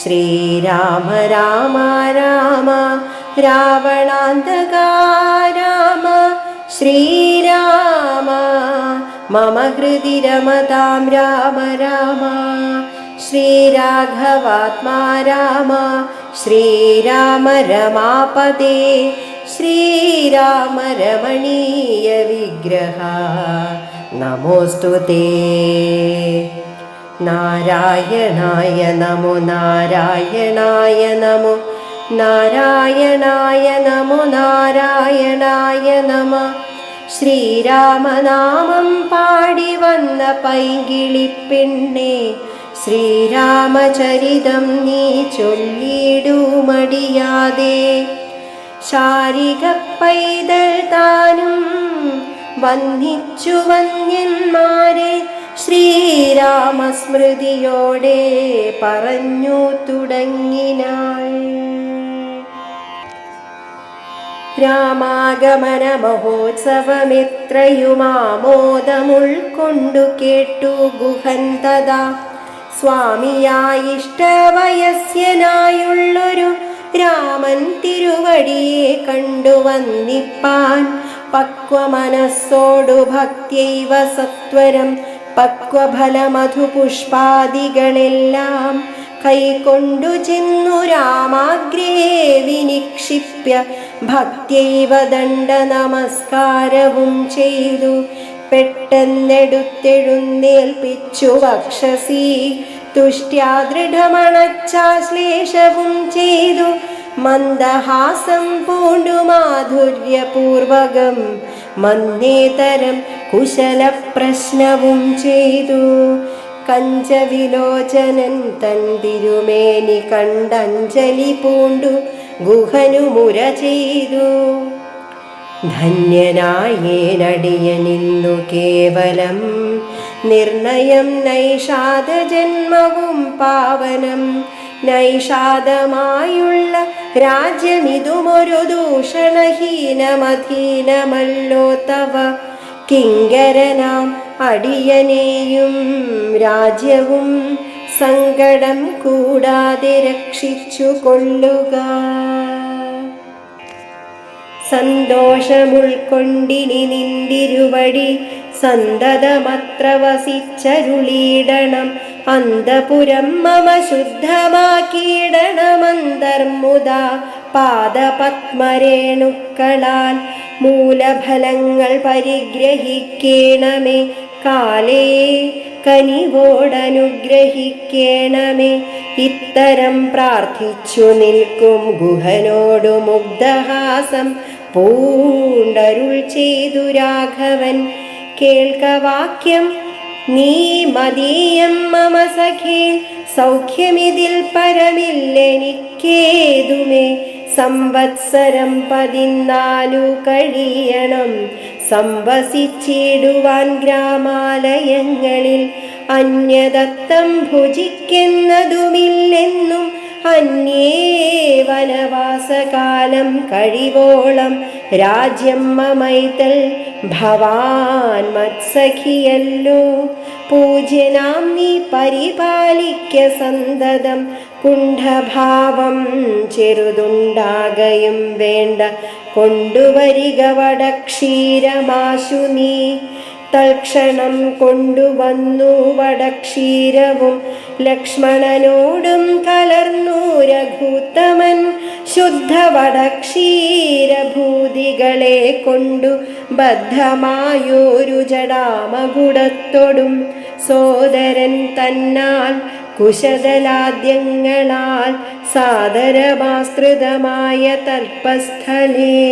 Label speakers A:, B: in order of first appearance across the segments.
A: श्रीराम राम राम रावणान्धकाराम श्रीराम मम हृदि रमतां राम राम श्रीराघवात्मा राम श्रीराम रमापदे श्रीरामरमणीयविग्रहा नमोऽस्तु ते। നാരായണായ നമോ നാരായണായ നമോ നാരായണായ നമോ നാരായണായ നമ. ശ്രീരാമനാമം പാടി വന്ന പൈങ്കിളിപ്പെണ്ണെ ശ്രീരാമചരിതം നീ ചൊല്ലിടുമടിയാതെ. ശാരിക പൈതൽ താനും വന്നിച്ചു വന്യന്മാരെ ശ്രീരാമസ്മൃതിയോടെ പറഞ്ഞു തുടങ്ങിനാൾ. രാമാഗമന മഹോത്സവമിത്രയുമാമോദമുൾക്കൊണ്ടു കേട്ടു ഗുഹൻ തഥാ. സ്വാമിയായിഷ്ടവയസ്യനായുള്ളൊരു രാമൻ തിരുവടിയെ കണ്ടുവന്നിപ്പാൻ പക്വമനസ്സോടു ഭക്തിയൈവ സത്വരം പക്വഫലമധുപുഷ്പാദികളെല്ലാം കൈകൊണ്ടു ചെന്നു രാമാഗ്രേ വിനിക്ഷിപ്യ. ഭക്തിയൈവ ദണ്ഡ നമസ്കാരവും ചെയ്തു. പെട്ടെന്നെടുത്തെഴുന്നേൽപ്പിച്ചു വക്ഷസി. തുഷ്ട്യാദൃഢമണച്ചാശ്ലേഷവും ചെയ്തു. മന്ദഹാസം പൂണ്ടു മാധുര്യപൂർവകം. മന്നേതരം കുശല പ്രശ്നവും ചെയ്തു. കഞ്ചവിലോചനൻ തൻ തിരുമേനി കണ്ടഞ്ജലി പൂണ്ടു ഗുഹനു മുര ചെയ്തു. ധന്യനായേനടിയനിന്നു കേവലം നിർണയം നൈഷാദ ജന്മവും പാവനം നൈഷാദമായുള്ള രാജ്യമിതുമൊരു ദൂഷണഹീനമധീനമല്ലോ തവ. കിങ്കരനാം അടിയനെയും രാജ്യവും സങ്കടം കൂടാതെ രക്ഷിച്ചു കൊള്ളുക. സന്തോഷമുൾക്കൊണ്ടിനി നിന്തിരുവടി സന്തതമത്ര വസിച്ചരുളീടണം അന്തപുരം മമ ശുദ്ധമാക്കിയിടണമന്തർമുദ പാദപത്മരേണുക്കളാൽ മൂലഫലങ്ങൾ പരിഗ്രഹിക്കണമേ. കാലേ കനിവോടനുഗ്രഹിക്കണമേ. ഇത്തരം പ്രാർത്ഥിച്ചു നിൽക്കും ഗുഹനോടു മുഗ്ധഹാസം. പൂണ്ടരുൾ ചെയ്തു രാഘവൻ. കേൾക്ക വാക്യം. നീ മതീയം മമ സഖേ. സൗഖ്യമിതിൽ പരമില്ലെനിക്കേതുമേ? സംവത്സരം പതിനാലു കഴിയണം. സംവസിച്ചിടുവാൻ ഗ്രാമാലയങ്ങളിൽ അന്യദത്തം ഭുജിക്കുന്നതുമില്ലെന്നും അന്യേ വനവാസകാലം കഴിവോളം രാജ്യം മമൈതൽ ഭവാൻ മത്സഖിയല്ലോ. പൂജ്യനാം നീ പരിപാലിക്ക സന്തതം കുണ്ഠഭാവം ചെറുതുണ്ടാകയും വേണ്ട. കൊണ്ടുവരിക വടക്ഷീരമാശു നീ. തൽക്ഷണം കൊണ്ടുവന്നു വടക്ഷീരവും. ലക്ഷ്മണനോടും കലർന്നു രഘുത്തമൻ ശുദ്ധ വടക്ഷീരഭൂതികളെ കൊണ്ടു ബദ്ധമായൊരു ജടാമകുടത്തൊടും. സോദരൻ തന്നാൽ കുശതലാദ്യങ്ങളാൽ സാദരമാസ്തൃതമായ തൽപ്പസ്ഥലേ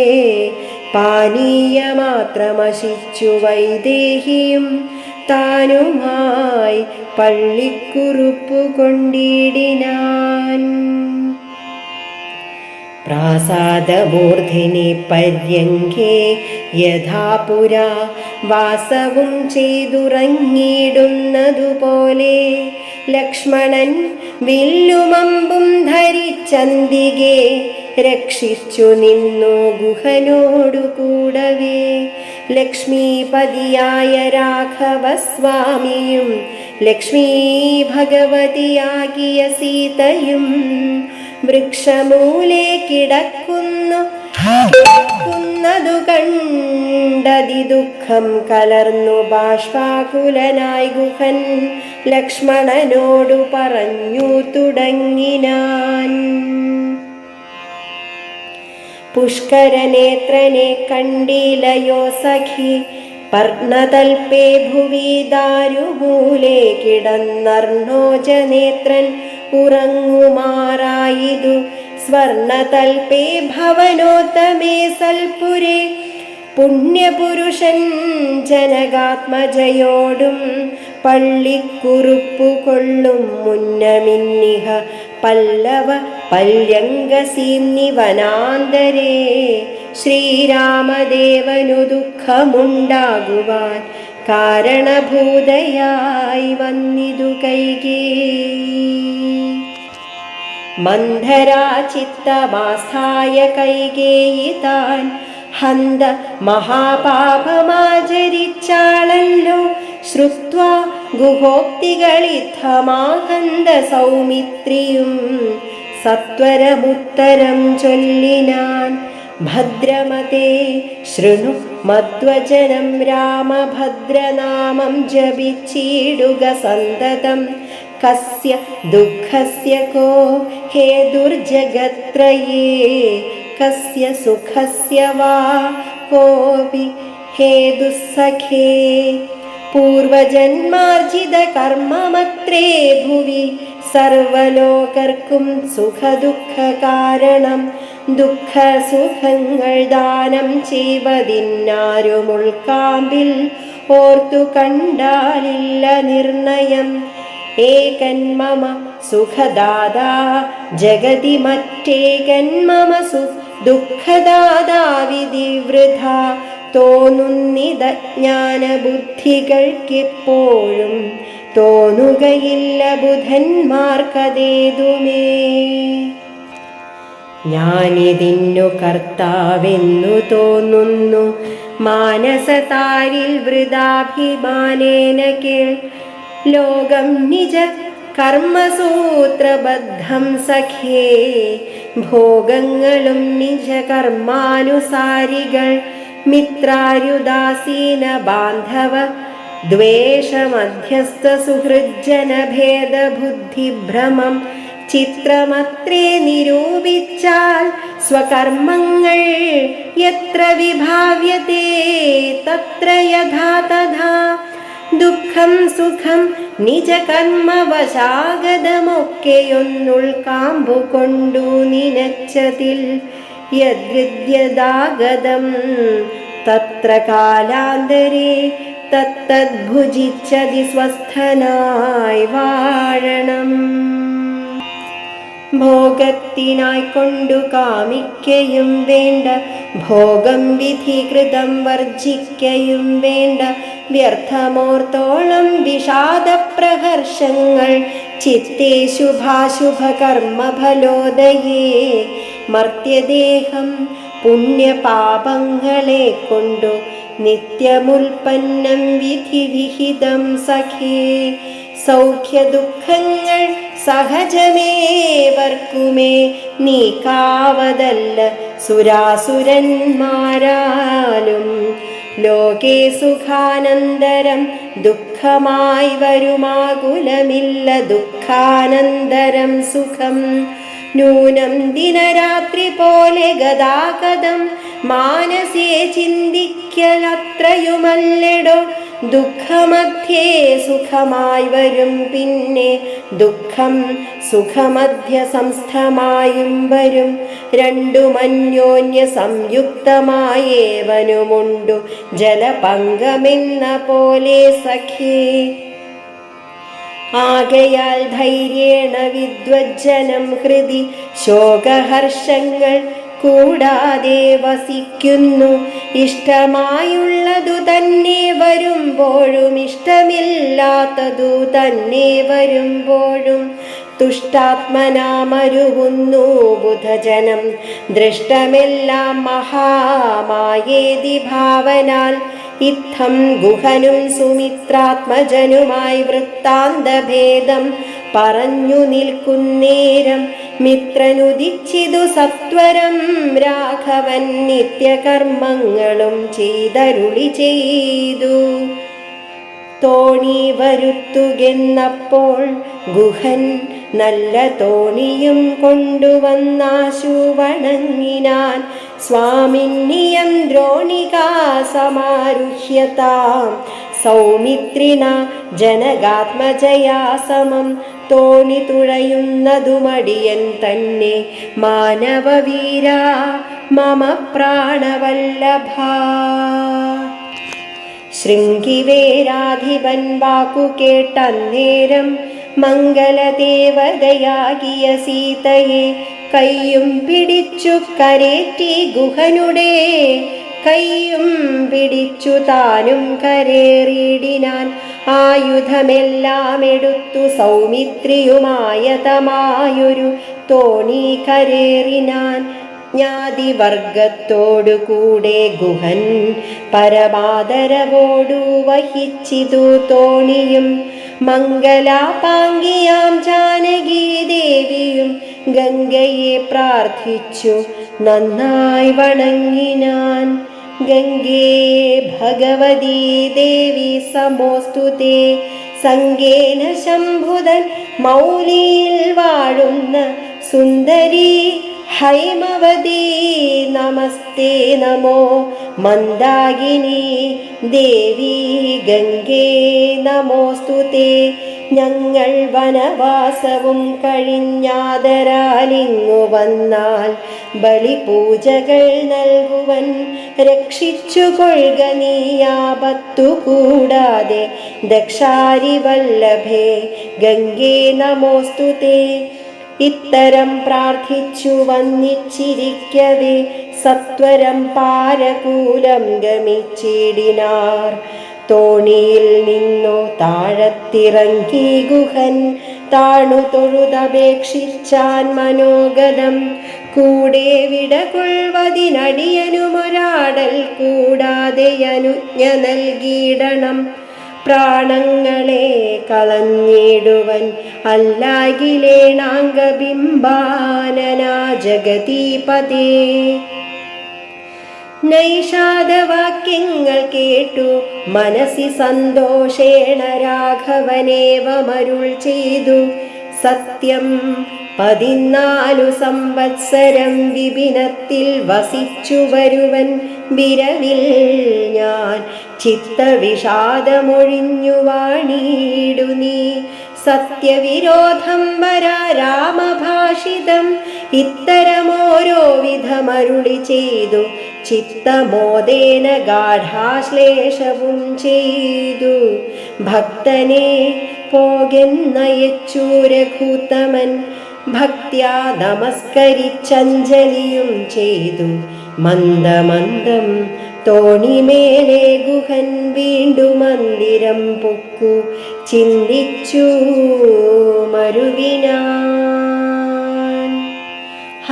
A: പാനീയമാത്രമശിച്ചു വൈദേഹിയും താനുമായി പള്ളിക്കുറുപ്പു കൊണ്ടിടിനാൻ പ്രാസാദമൂർധിനി പര്യങ്കേ യഥാ പുരാ വാസവും ചെയ്തുറങ്ങിയിടുന്നതുപോലെ ലക്ഷ്മണൻ വില്ലുമമ്പും ധരിച്ചന്തികെ രക്ഷിച്ചു നിന്നു ഗുഹനോടു കൂടവേ. ലക്ഷ്മീപതിയായ രാഘവസ്വാമിയും ലക്ഷ്മീ ഭഗവതിയാകിയ സീതയും വൃക്ഷമൂലെ കിടക്കുന്നു. കിടക്കുന്നതു കണ്ടതി ദുഃഖം കലർന്നു ബാഷ്പാകുലനായി ഗുഹൻ ലക്ഷ്മണനോടു പറഞ്ഞു തുടങ്ങിനാൻ. പുഷ്കരനേത്രനെ കണ്ടിലയോ സഖി? പർണതൽപേ ഭുവി ദാരുമൂലെ കിടന്നർണോജനേത്രൻ ഉറങ്ങുമാറായിതു. സ്വർണതൽപേ ഭവനോത്തമേ സൽപുരേ. പുണ്യപുരുഷൻ ജനകാത്മജയോടും പള്ളിക്കുറുപ്പു മുന്നമിന്നിഹ പല്ലവ പല്യങ്കസീംനി വനാന്തരേ ശ്രീരാമദേവനു ദുഃഖമുണ്ടാകുവാൻ കാരണഭൂതയായി വന്നിതു കൈകേ. മന്ധരാചിത്തമാസ്ഥായ കൈകേയി താൻ ഹന്ത മഹാപാപമാചരിച്ചാളല്ലോ. ശ്രുത്വാ ഗുഹോക്തികളിത്തമാഹന്ത സൗമിത്രിയും സത്വരമുത്തരം ചൊല്ലിനാൻ ഭദ്രമതേ ശൃണു മധ്വചനം രാമഭദ്രനാമം ജപിച്ചിടുക സന്തതം. കസ്യ ദുഃഖസ്യ കോ ഹേ ദുർജഗത്രയേ കസ്യ സുഖസ്യ വാ കോപി ഹേ ദുസ്സഖേ. പൂർവജന്മാർജിത കർമ്മമത്രേ ഭുവി. സർവലോകർക്കും സുഖദുഃഖ കാരണം ദുഃഖസുഖങ്ങൾ ദാനം ചെയ്വതിന്നാരും ഉൾക്കാമ്പിൽ ഓർത്തു കണ്ടാലില്ല നിർണയം. ഏകൻ മമ സുഖദാതാ ജഗതി മറ്റേകൻ മമ സു ദുഃഖദാതാവിധി വൃഥ. തോന്നുന്നിത ജ്ഞാനബുദ്ധികൾക്കെപ്പോഴും തോന്നുകയില്ല ബുധന്മാർക്കതേതുമേ. ഞാനിതിന്നു കർത്താവെന്നു തോന്നുന്നു. മാനസതാരിൽ വൃതാഭിമാനേന കേൾ. ലോകം നിജ കർമ്മസൂത്രബദ്ധം സഖേ ഭോഗങ്ങളും നിജ കർമാനുസാരികൾ. ദ്വേഷമധ്യസ്ഥ സുഹൃജ്ജന ഭേദബുദ്ധിഭ്രമം ചിത്രമത്രേ നിരൂപിച്ചാൽ സ്വകർമ്മങ്ങൾ എത്ര വിഭാവ്യത്തെ തത്ര യഥാ തഥാ. ദുഃഖം സുഖം നിജകർമ്മവശാഗതമൊക്കെയൊന്നുൾക്കാമ്പു കൊണ്ടു നിനച്ചതിൽ യദ്വിദ്യദാഗതം. തത്ര കാലാന്തരേ തത്തദ്ഭുജിച്ചതി സ്വസ്ഥനായി വാഴണം. ഭോഗത്തിനായി കൊണ്ടു കാമിക്കയും വേണ്ട ഭോഗം വിധികൃതം വർജിക്കയും വേണ്ട. വ്യർത്ഥമോർത്തോളം വിഷാദപ്രഹർഷങ്ങൾ ചിത്തേ ശുഭാശുഭ കർമ്മഫലോദയേ മർത്യദേഹം പുണ്യപാപങ്ങളെ കൊണ്ടു നിത്യമുൽപ്പന്നം വിധിവിഹിതം സഖേ. സൗഖ്യദുഃഖങ്ങൾ സഹജമേവർക്കുമേ. നീ കാവതല്ല സുരാസുരന്മാരാലും. ലോകേ സുഖാനന്തരം ദുഃഖമായി വരുമാകുലമില്ല ദുഃഖാനന്തരം സുഖം. നൂനം ദിനരാത്രി പോലെ ഗതാഗതം. മാനസേ ചിന്തിക്കലത്രയുമല്ലടോ. ദുഃഖമധ്യേ സുഖമായി വരും പിന്നെ. ദുഃഖം സുഖമധ്യ സംസ്ഥമായും വരും രണ്ടുമന്യോന്യ സംയുക്തമായേവനുമുണ്ടു. ജലപങ്കമെന്ന പോലെ സഖേ. ആകയാൽ ധൈര്യേണ വിദ്വജ്ജനം ഹൃദി ശോകഹർഷങ്ങൾ കൂടാതെ വസിക്കുന്നു. ഇഷ്ടമായുള്ളതു തന്നെ വരുമ്പോഴും ഇഷ്ടമില്ലാത്തതു തന്നെ വരുമ്പോഴും. തുഷ്ടാത്മനാമരുവുന്നു ബുധജനം. ദൃഷ്ടമെല്ലാം മഹാമായേതി ഭാവനാൽ ഇത്തം ഗുഹനും സുമിത്രാത്മജനുമായി വൃത്താന്തഭേദം. പറഞ്ഞു നിൽക്കുന്നേരം മിത്രനുദിച്ചിതു സത്വരം. രാഘവൻ നിത്യകർമ്മങ്ങളും ചെയ്തരുളി ചെയ്തു. തോണി വരുത്തുകെന്നപ്പോൾ ഗുഹൻ നല്ല തോണിയും കൊണ്ടുവന്നാശു വണങ്ങിനാൻ. സ്വാമിന്നിയം ദ്രോണികാ സമാരുഹ്യതാം. സൗമിത്രിണ ജനകാത്മജയാ സമം തോണി തുഴയുന്നതുമടിയൻ തന്നെ. മാനവവീര മമ പ്രാണവല്ലഭ. ശൃംഗിവേരാധിപൻ വാക്കു കേട്ടന്നേരം മംഗളദേവതയാകിയ സീതയെ കയ്യും പിടിച്ചു കരേറ്റി ഗുഹനുടെ കയ്യും പിടിച്ചു താനും കരേറിയിടിനാൻ. ആയുധമെല്ലാം എടുത്തു സൗമിത്രിയുമായതമായൊരു തോണി കരേറിനാൻ. ജ്ഞാതിവർഗത്തോടു കൂടെ ഗുഹൻ പരമാദരവോടു വഹിച്ചിതു തോണിയും. മംഗലാപാങ്കിയാം ജാനകി ദേവിയും ഗംഗയെ പ്രാർത്ഥിച്ചു നന്നായി വണങ്ങിനാൻ ഗംഗേ ഭഗവതീ ദേവി സമോസ്തുതേ. സംഗേന ശംഭുതൻ മൗലിയിൽ വാഴുന്ന സുന്ദരി ഹൈമവതി. നമസ്തേ നമോ മന്ദാകിനി ദേവി ഗംഗേ നമോസ്തുതേ. ഞങ്ങൾ വനവാസവും കഴിഞ്ഞാദരാലിങ്ങു വന്നാൽ ബലിപൂജകൾ നൽകുവൻ രക്ഷിച്ചു കൊള്ളുക നീയാപത്തു കൂടാതെ. ദക്ഷാരി വല്ലഭേ ഗംഗേ നമോസ്തുതേ. ഇത്തരം പ്രാർത്ഥിച്ചു വന്നിച്ചിരിക്കവേ. സത്വരം പാരകൂലം ഗമിച്ചിടിനാർ. തോണിയിൽ നിന്നു താഴത്തിറങ്ങി ഗുഹൻ താണു തൊഴുതപേക്ഷിച്ചാൻ മനോഗതം. കൂടെ വിടകൊള്ളുവതിനടിയനുമൊരാടൽ കൂടാതെ അനുജ്ഞ നൽകിയിടണം. പ്രാണങ്ങളെ കളഞ്ഞിടുവൻ അല്ലാകിലേണാംഗബിംബാനനാ ജഗതീപതേ നൈഷാദവാക്യങ്ങൾ കേട്ടു. മനസ്സി സന്തോഷേണ രാഘവനേവമരുൾ ചെയ്തു. സത്യം പതിനാലു സംവത്സരം വിപിനത്തിൽ വസിച്ചു വരുവൻ വിരവിൽ ഞാൻ. ചിത്തവിഷാദമൊഴിഞ്ഞു വാണിയിടു നീ. സത്യവിരോധം വരാ രാമഭാഷിതം. ഇത്തരമോരോ വിധമരുളി ചെയ്തു. ചിത്തമോദേന ഗാഠാശ്ലേഷവും ചെയ്തു. ഭക്തനെ പോകെന്നയച്ചു രഘുത്തമൻ. ഭക്ത്യാ നമസ്കരിച്ചഞ്ജലിയും ചെയ്തു. മന്ദമന്ദം തോണിമേലെ ഗുഹൻ വീണ്ടു മന്ദിരം പൊക്കു. ചിന്തിച്ചു മരുവിനാൻ